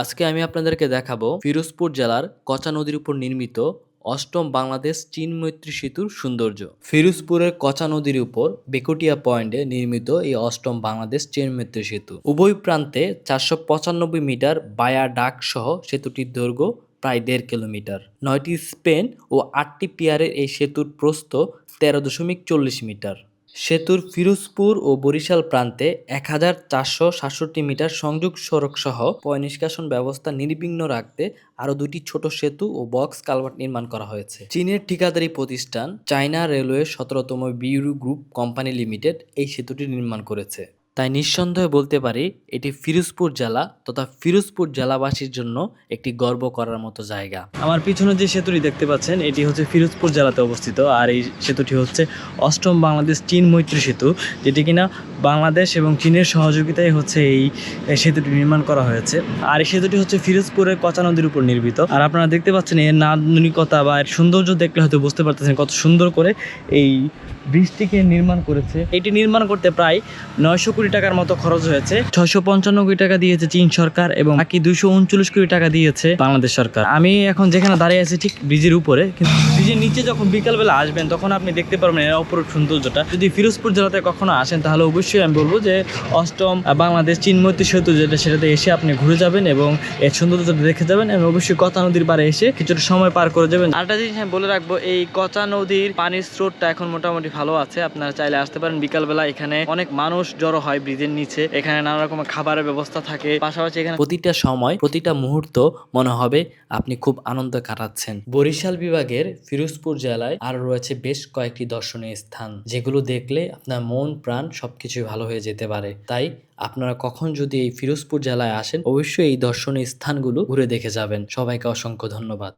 আজকে আমি আপনাদেরকে দেখাবো ফিরোজপুর জেলার কচা নদীর উপর নির্মিত অষ্টম বাংলাদেশ চীন মৈত্রী সেতুর সৌন্দর্য। ফিরোজপুরের কচা নদীর উপর বেকুটিয়া পয়েন্টে নির্মিত এই অষ্টম বাংলাদেশ চীন মৈত্রী সেতু। উভয় প্রান্তে চারশো পঁচানব্বই মিটার বায়া ডাক সহ সেতুটির দৈর্ঘ্য প্রায় দেড় কিলোমিটার। নয়টি স্পেন ও আটটি পিয়ারের এই সেতুর প্রস্থ তেরো দশমিক চল্লিশ মিটার। সেতুর ফিরোজপুর ও বরিশাল প্রান্তে এক হাজার চারশো সাতষট্টি মিটার সংযোগ সড়ক সহ পয় নিষ্কাশন ব্যবস্থা নির্বিঘ্ন রাখতে আরও দুটি ছোট সেতু ও বক্স কালভার্ট নির্মাণ করা হয়েছে। চীনের ঠিকাদারি প্রতিষ্ঠান চায়না রেলওয়ে সতেরোতম বিউরু গ্রুপ কোম্পানি লিমিটেড এই সেতুটি নির্মাণ করেছে। তাই নিঃসন্দেহে বলতে পারি, এটি ফিরোজপুর জেলা তথা ফিরোজপুর জেলাবাসীর জন্য একটি গর্ব করার মতো জায়গা। আমার পিছনে যে সেতুটি দেখতে পাচ্ছেন, এটি হচ্ছে ফিরোজপুর জেলাতে অবস্থিত আর এই সেতুটি হচ্ছে অষ্টম বাংলাদেশ চীন মৈত্রী সেতু, যেটি কিনা বাংলাদেশ এবং চীনের সহযোগিতায় হচ্ছে এই সেতুটি নির্মাণ করা হয়েছে। আর এই সেতুটি হচ্ছে ফিরোজপুরের কচা নদীর উপর নির্মিত। আর আপনারা দেখতে পাচ্ছেন এর নান্দনিকতা বা এর সৌন্দর্য দেখলে হয়তো বুঝতে পারতেছেন কত সুন্দর করে এই ব্রিজটিকে নির্মাণ করেছে। এটি নির্মাণ করতে প্রায় নয়শো কোটি টাকার মতো খরচ হয়েছে। ছয়শো পঞ্চান্ন কোটি টাকা দিয়েছে চীন সরকার এবং বাকি দুশো উনচল্লিশ কোটি টাকা দিয়েছে বাংলাদেশ সরকার। আমি এখন যেখানে দাঁড়িয়ে আছি ঠিক ব্রিজের উপরে কিন্তু ব্রিজের নিচে যখন বিকালবেলা আসবেন তখন আপনি দেখতে পারবেন এর অপরূপ সৌন্দর্যটা। যদি ফিরোজপুর জেলাতে কখনো আসেন তাহলে অবশ্যই আমি বলব যে অষ্টম বাংলাদেশ চীনমৈত্রী সেতু যেটা সেটাতে এসে আপনি ঘুরে যাবেন এবং এর সৌন্দর্যটা দেখে যাবেন এবং অবশ্যই কথা নদীর পাড়ে এসে কিছুটা সময় পার করে যাবেন। আরেকটা জিনিস আমি বলে রাখব এই কচা নদীর পানির স্রোতটা এখন মোটামুটি ভালো আছে, আপনারা চাইলে আসতে পারেন। বিকালবেলা এখানে অনেক মানুষ জড়ো হয় ব্রিজের নিচে। এখানে নানা রকম খাবারের ব্যবস্থা থাকে। পাশাপাশি এখানে প্রতিটা সময়, প্রতিটা মুহূর্ত মনে হবে আপনি খুব আনন্দ কাটাচ্ছেন। বরিশাল বিভাগের ফিরোজপুর জেলায় আরও রয়েছে বেশ কয়েকটি দর্শনীয় স্থান, যেগুলো দেখলে আপনার মন, প্রাণ সবকিছু ভালো হয়ে যেতে পারে। তাই আপনারা কখন যদি এই ফিরোজপুর জেলায় আসেন, অবশ্যই এই দর্শনীয় স্থানগুলো ঘুরে দেখে যাবেন। সবাইকে অসংখ্য ধন্যবাদ।